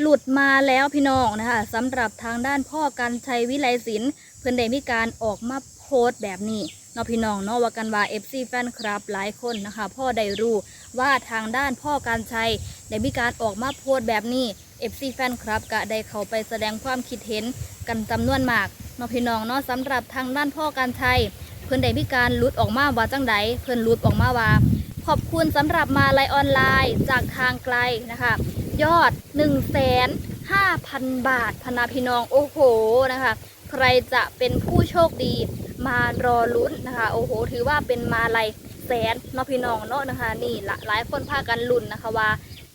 หลุดมาแล้วพี่น้องนะคะสำหรับทางด้านพ่อกันชัยวิไลศิลป์เพื่อนได้มีการออกมาโพสต์แบบนี้เนาะพี่น้องเนาะว่ากันว่า FC แฟนคลับหลายคนนะคะ พ่อได้รู้ว่าทางด้านพ่อการชัยได้มีการออกมาโพสต์แบบนี้ FC แฟนคลับก็ได้เข้าไปแสดงความคิดเห็นกันจำนวนมากเนาะพี่น้องเนาะสำหรับทางด้านพ่อการชัยเพื่อนได้มีการหลุดออกมาว่าจังใดเพื่อนหลุดออกมาว่าขอบคุณสำหรับมาลายออนไลน์จากทางไกลนะคะ ยอด 1 5 0 0 0 บาทพนาพี่น้องโอ้โหนะคะ ใครจะเป็นผู้โชคดีมารอลุ้นนะคะ โอ้โห ถือว่าเป็นมาลายแสนเนาะพี่น้องเนาะนะคะ นี่ละหลายคนพากันลุ้นนะคะว่า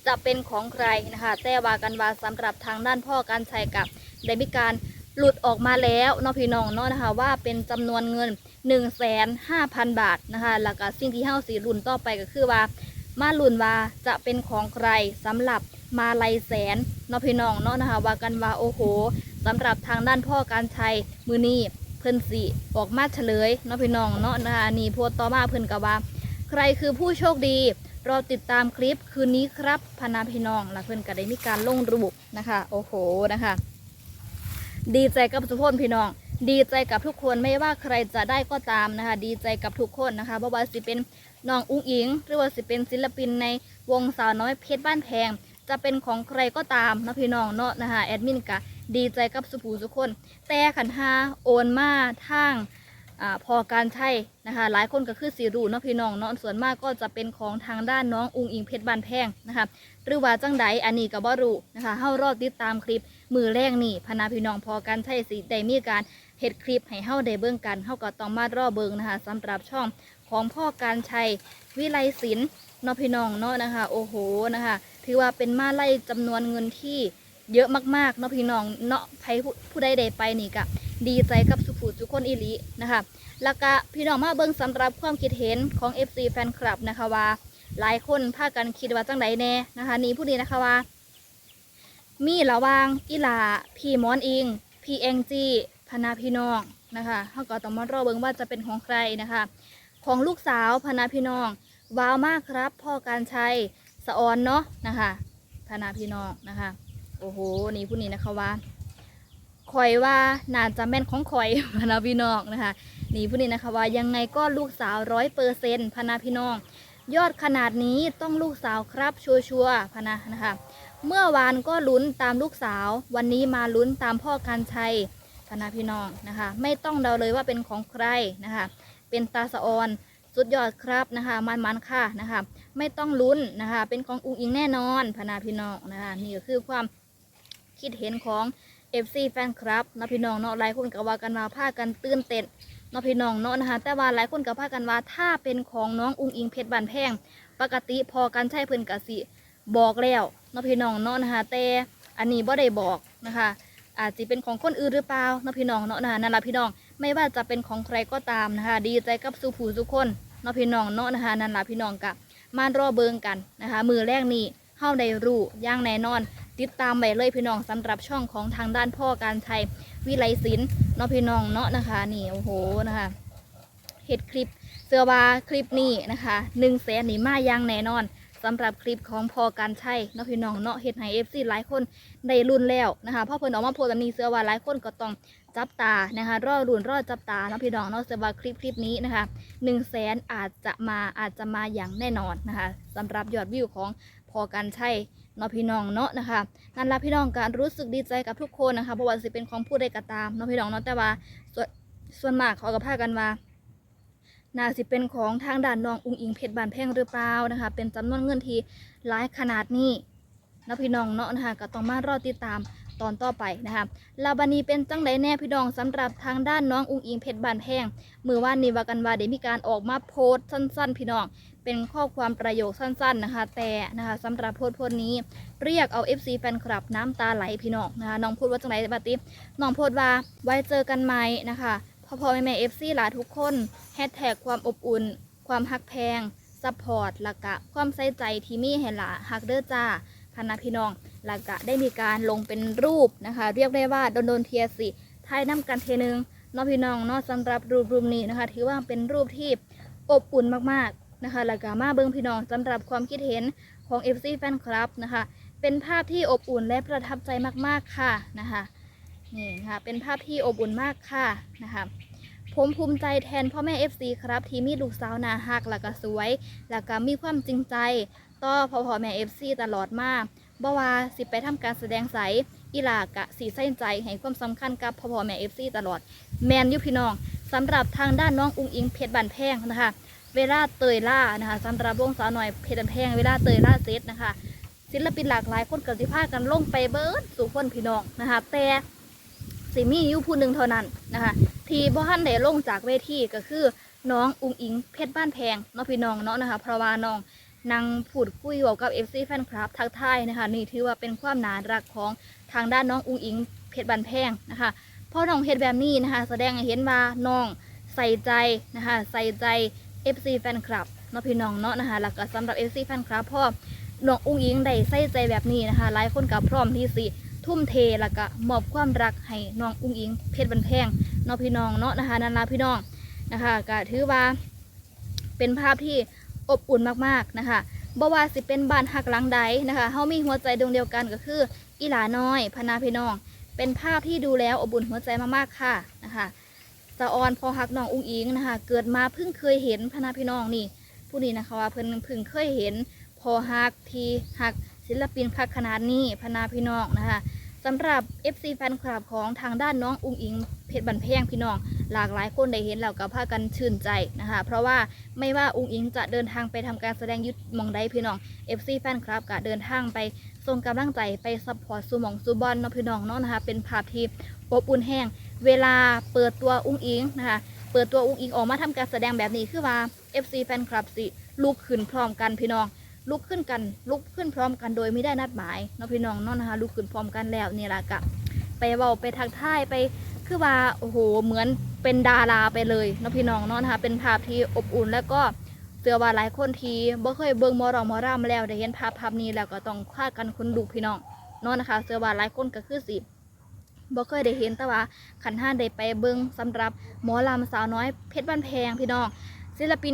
จะเป็นของใครนะคะแต่ว่ากันว่าสำหรับทางด้านพ่อการชัยกับได้มีการหลุดออกมาแล้วเนาะพี่น้องเนาะนะคะว่าเป็นจำนวนเงิน 1 5 0 0 0 0 บาทนะคะแล้วก็สิ่งที่เฮาสีรุ่นต่อไปก็คือว่า มาลุ้นว่าจะเป็นของใครสำหรับ มาลายแสนเนาะพี่น้องเนาะนะคะว่ากันว่าโอ้โหสำหรับทางด้านพ่อการชัยมือนี้เพิ่นสิออกมาเฉลยเนาะพี่น้องเนาะนะคะนี่โพสต์ต่อมาเพิ่นก็ว่า ใครคือผู้โชคดีรอติดตามคลิปคืนนี้ครับพนาพี่น้องและเพิ่นก็ได้มีการลงระบุนะคะ โอ้โหนะคะ ดีใจกับทุกคนพี่น้อง ดีใจกับทุกคนไม่ว่าใครจะได้ก็ตามนะคะ ดีใจกับทุกคนนะคะเพราะว่าสิเป็นน้องอุ้งอิง หรือว่าสิเป็นศิลปินในวงสาวน้อยเพชรบ้านแพง จะเป็นของใครก็ตามนะพี่น้องเนาะนะคะแอดมินกะดีใจกับสุภูทุคน แต่ขันหาโอนมาทางอพอการใช่นะคะหลายคนก็คือสีรูเนาะพี่น้องเนาะส่วนมากก็จะเป็นของทางด้านน้องอุงอิงเพชรบานแพงนะคะหรือว่าจังใดอันนี้ก็บ่รู้นะคะเฮารอติดตามคลิปมือแรกนี่พนาพี่น้องพอกันใช่สิได้มีการเฮ็ดคลิปให้เฮาได้เบิ่งกันเฮาก็ต้องมารอเบิงนะคะสำหรับช่องของพ่อการชัยวิไลศิลป์เนาะพี่น้องเนาะนะคะโอ้โหนะคะ ถือว่าเป็นมาไล่จำนวนเงินที่เยอะมากๆเนาะพี่น้องเนาะใครผู้ผู้ใดได้ไปนี่ก็ดีใจกับสุภูทุกคนอีหลีนะคะแล้วก็พี่น้องมาเบิ่งสำหรับความคิดเห็นของ FC แฟนคลับนะคะว่า หลายคนพากันคิดว่าจังไดแน่นะคะนี่ผู้นี้นะคะว่า มีระวางอีลาพี่มอนอิง พี่แองจีพนาพี่น้องนะคะเขาก็ต้องมารอเบิ่งว่าจะเป็นของใครนะคะ ของลูกสาวพนาพี่น้องว้าวมากครับ พ่อการชัยะออนเนาะนะคะพนาพี่น้องนะคะ โอ้โหนี่ผู้นี้นะคะว่าคอยว่าน่าจะแม่นของคอยพนาพี่น้องนะคะนี่ผู้นี้นะคะว่ายังไงก็ลูกสาวร้อยเปอร์เซ็นต์พนาพี่น้อง ยอดขนาดนี้ต้องลูกสาวครับชัวชัวร์ๆพนะนะคะ เมื่อวานก็ลุ้นตามลูกสาว วันนี้มาลุ้นตามพ่อการชัยพนาพี่น้องนะคะ ไม่ต้องเดาเลยว่าเป็นของใครนะคะ เป็นตาสะออน สุดยอดครับนะคะ มันมันค่ะนะคะ ไม่ต้องลุ้นนะคะ เป็นของอุ้งอิงแน่นอนพนาพี่น้องนะคะนี่ก็คือความคิดเห็นของ FC แฟนคลับนะพี่น้องเนาะหลายคนก็ว่ากันมาพากันตื่นเต้นเนาะพี่น้องเนาะนะคะ แต่ว่าหลายคนก็พากันว่าถ้าเป็นของน้องอุ้งอิงเพชรบานแพง ปกติพอกันใช้เพิ่อนกะสิบอกแล้วเนาะพี่น้องเนาะนะคะแต่อันนี้บ่ได้บอกนะคะ อาจจะเป็นของคนอื่นหรือเปล่าเนาะพี่น้องเนาะนะคะนั่นแหละพี่น้อง ไม่ว่าจะเป็นของใครก็ตามนะคะ ดีใจกับสุภูทุกคนเนาะพี่น้องเนาะนะคะนั่นหละพี่น้องกะมารอเบิงกันนะคะ มือแรกนี้เฮาได้รู้ย่างแน่นอน ติดตามไปเลยพี่น้องสำหรับช่องของทางด้านพ่อการชัยวิไลศิลป์เนาะพี่น้องเนาะนะคะนี่โอ้โหนะคะเฮ็ดคลิปเสื้อว่าคลิปนี้นะคะหนึ่งแสนนี่มาย่างแน่นอนสำหรับคลิปของพอการใช่เนาะพี่น้องเนาะเฮ็ดให้เอฟซีหลายคนได้รุ่นแล้วนะคะพราะเพิ่นออกมาโพสต์แบบนี้เสื้อว่าหลายคนก็ต้อง จับตานะคะรอรุ่นรอจับตาเนาะพี่น้องเนาะสื้อว่าคลิปคลิปนี้นะคะหนึ่งแสนอาจจะมาอาจจะมาอย่างแน่นอนนะคะสำหรับยอดวิวของพอการใช่เนาะพี่น้องเนาะนะคะนั่นละพี่น้องการรู้สึกดีใจกับทุกคนนะคะเพราะว่าสิเป็นของผู้ใดก็ตามเนาะพี่น้องเนาะแต่ว่าส่วนส่วนมากเขาก็พากันว่าน่าสิเป็นของทางด่านนองอุงอิงเพชรบานแพงหรือเปล่านะคะ เป็นจำนวนเงินที่หลายขนาดนี้นะพี่น้องเนาะนะคะก็ต้องมารอติดตาม ตอนต่อไปนะคะลาบานีเป็นจังไดแน่พี่น้องสำหรับทางด้านน้องอุงอิงเพชรบานแพงมือว่านนี้ว่ากันว่าเดี๋ยวมีการออกมาโพสต์สั้น ๆ พี่น้องเป็นข้อความประโยคสั้น ๆนะคะ แต่นะคะสำหรับโพสต์โพสต์นี้เรียกเอา FC แฟนคลับน้ำตาไหลพี่น้องนะคะน้องพูดว่าจังไดบัดนี้น้องโพสต์ว่าไว้เจอกันไหมนะคะพ่อพ่อแม่แม่ FC หลาทุกคนแฮชแท็กความอบอุ่น ความฮักแพงซัพพอร์ตละกะ ความใส่ใจที่มีให้หลาฮักเด้อจ้า พานาพี่น้องและกะได้มีการลงเป็นรูปนะคะ เรียกได้ว่าโดนโดนเทียสิไทยน้ำกันเทนึงน้องพี่น้องนาะสำหรับรูปรูปนี้นะคะ ถือว่าเป็นรูปที่อบอุ่นมากๆนะคะและกะมาเบิ้งพี่น้องสำหรับความคิดเห็นของ FC แฟนคลับนะคะ เป็นภาพที่อบอุ่นและประทับใจมากๆค่ะนะคะนี่ค่ะเป็นภาพที่อบอุ่นมากค่ะนะคะผมภูมิใจแทนพ่อแม่ FC ครับ ที่มีลูกสาวนาฮักแล้วก็สวยแล้วก็มีความจริงใจ ต่อพ่อพ่อแม่ FC ตลอดมาบ่ว่าสิไปทำการแสดงใสอีหลากะสีใส่ใจให้ความสำคัญกับพ่อพ่อแม่ FC ตลอด แมนยุพี่น้องสำหรับทางด้านน้องอุงอิงเพชรบันแพงนะคะ เวลาเตยล่านะคะสำหรับวงสาวหน่อยเพชรบันแพงเวลาเตยล่าเซตนะคะ ศิลปินหลากหลายคนกับสิพากันลงไปเบิร์ดสู่คนพี่น้องนะคะ แต่สิมีอยู่ผู้หนึ่งเท่านั้นนะคะที่บ่ทันได้ลงจากเวทีก็คือน้องอุงอิงเพชรบ้านแพงเนาะพี่น้องเนาะนะคะเพราะว่าน้อง นางพูดคุยเกี่ยกับ FC แฟนคลับทักทายนะคะ นี่ถือว่าเป็นความน่ารักของทางด้านน้องอุงอิงเพชรบ้านแพงนะคะพราะน้องเฮ็ดแบบนี้นะคะ แสดงให้เห็นว่าน้องใส่ใจนะคะใส่ใจ FC แฟนคลับเนาะพี่น้องเนาะนะคะแล้วก็สำหรับ FC แฟนคลับพ่อน้องอุ้งอิงได้ใส่ใจแบบนี้นะคะ หลายคนกับพร้อมที่สิทุ่มเทแล้วก็มอบความรักให้น้องอุ้งอิงเพชรบันแพงน้องพี่น้องเนาะนะคะนันลาพี่น้องนะคะก็ถือว่าเป็นภาพที่ อบอุ่นมากๆนะคะบ่ว่าสิเป็นบ้านหักหลังใดนะคะเฮามีหัวใจดวงเดียวกันก็คืออีหลาน้อย พนาพี่น้อง เป็นภาพที่ดูแล้วอบอุ่นหัวใจมากๆค่ะนะคะสะออนพอหักน้องอุ้งอิงนะคะ เกิดมาเพิ่งเคยเห็นพนาพี่น้องนี่ ผู้นี้นะคะว่าเพิ่นเพิ่งเคยเห็น พอฮักทีฮักศิลปินคักขนาดนี้พนาพี่น้องนะคะ สำหรับ FC แฟนคลับของทางด้านน้องอุ้งอิงเพชรบันแพงพี่น้อง หลากหลายคนได้เห็นแล้วก็พากันชื่นใจนะคะ เพราะว่าไม่ว่าอุ้งอิงจะเดินทางไปทำการแสดงยุทธมองใดพี่น้อง FC แฟนคลับก็เดินทางไปส่งกำลังใจไปซัพพอร์ตซูหมองซูบอลเนาะพี่น้องเนาะนะคะเป็นภาพที่อบอุ่นแห้ง เวลาเปิดตัวอุ้งอิงนะคะเปิดตัวอุ้งอิงออกมาทำการแสดงแบบนี้คือว่า FC แฟนคลับสิลุกขึ้นพร้อมกันพี่น้อง ลุกขึ้นกันลุกขึ้นพร้อมกันโดยไม่ได้นัดหมายเนาะพี่น้องเนาะนะคะลุกขึ้นพร้อมกันแล้วนี่แหละกะไปเบาไปทักทายไปคือว่าโอ้โหเหมือนเป็นดาราไปเลยเนาะพี่น้องเนาะนะคะเป็นภาพที่อบอุ่นแล้วก็เสือว่าหลายคนทีบ่เคยเบิ่งมอรองมอรามแล้วได้เห็นภาพภาพนี้แล้วก็ต้องคาดกันคนดูพี่น้องเนาะนะคะ เสือว่าหลายคนก็คือสิบ่เคยได้เห็นแต่ว่าขันห้าได้ไปเบิ่งสำหรับหมอลำสาวน้อยเพชรบ้านแพงพี่น้อง ศิลปิน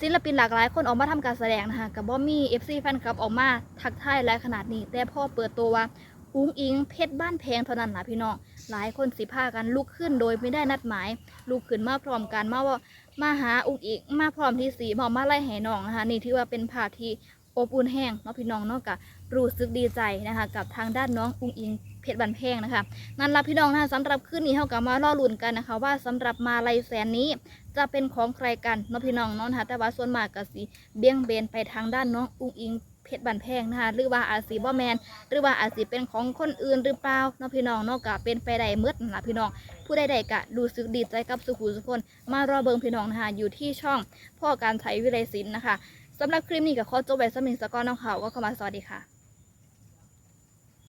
ศิลปินหลากหลายคนออกมาทำการแสดงนะคะกับบ่มี FC แฟนคลับออกมาทักทายหลายขนาดนี้ แต่พ่อเปิดตัวว่าอุ้งอิงเพชรบ้านแพงเท่านั้นล่ะพี่น้องหลายคนสิพากันลุกขึ้นโดยไม่ได้นัดหมายลุกขึ้นมาพร้อมกันมาว่ามาหาอุ้งอิงมาพร้อมที่สีมามาไล่แห่น้องนะคะนี่ถือว่าเป็นภาพที่อบอุ่นแห้งเนาะพี่น้องเนาะกะรู้สึกดีใจนะคะกับทางด้านน้องอุ้งอิง เพชรบันแพงนะคะ นั่นละพี่น้องนะคะสำหรับคืนนี้เท่ากับมาล่อลุ่นกันนะคะ ว่าสำหรับมาลัยแสนนี้จะเป็นของใครกันเนาะพี่น้องเนาะนะคะแต่ว่าส่วนมากก็สิเบี่ยงเบนไปทางด้านน้องอุ้งอิงเพชรบันแพงนะคะหรือว่าอาจสีบ่แมนหรือว่าอาจสิเป็นของคนอื่นหรือเปล่าเนาะพี่น้องเนากเป็นไปได้มืดนั่นล่ะพี่น้อง ผู้ใดๆกะรู้สึกดีใจกับสุขุสุคน มารอเบิงพี่น้องนะคะอยู่ที่ช่องพ่อการไทยวิไลศิลป์นะคะสำหรับคลิปนี้ก็ขอจบไว้สำหรับนิทสกอร์น้องเขาก็เข้ามาสวัสดีค่ะ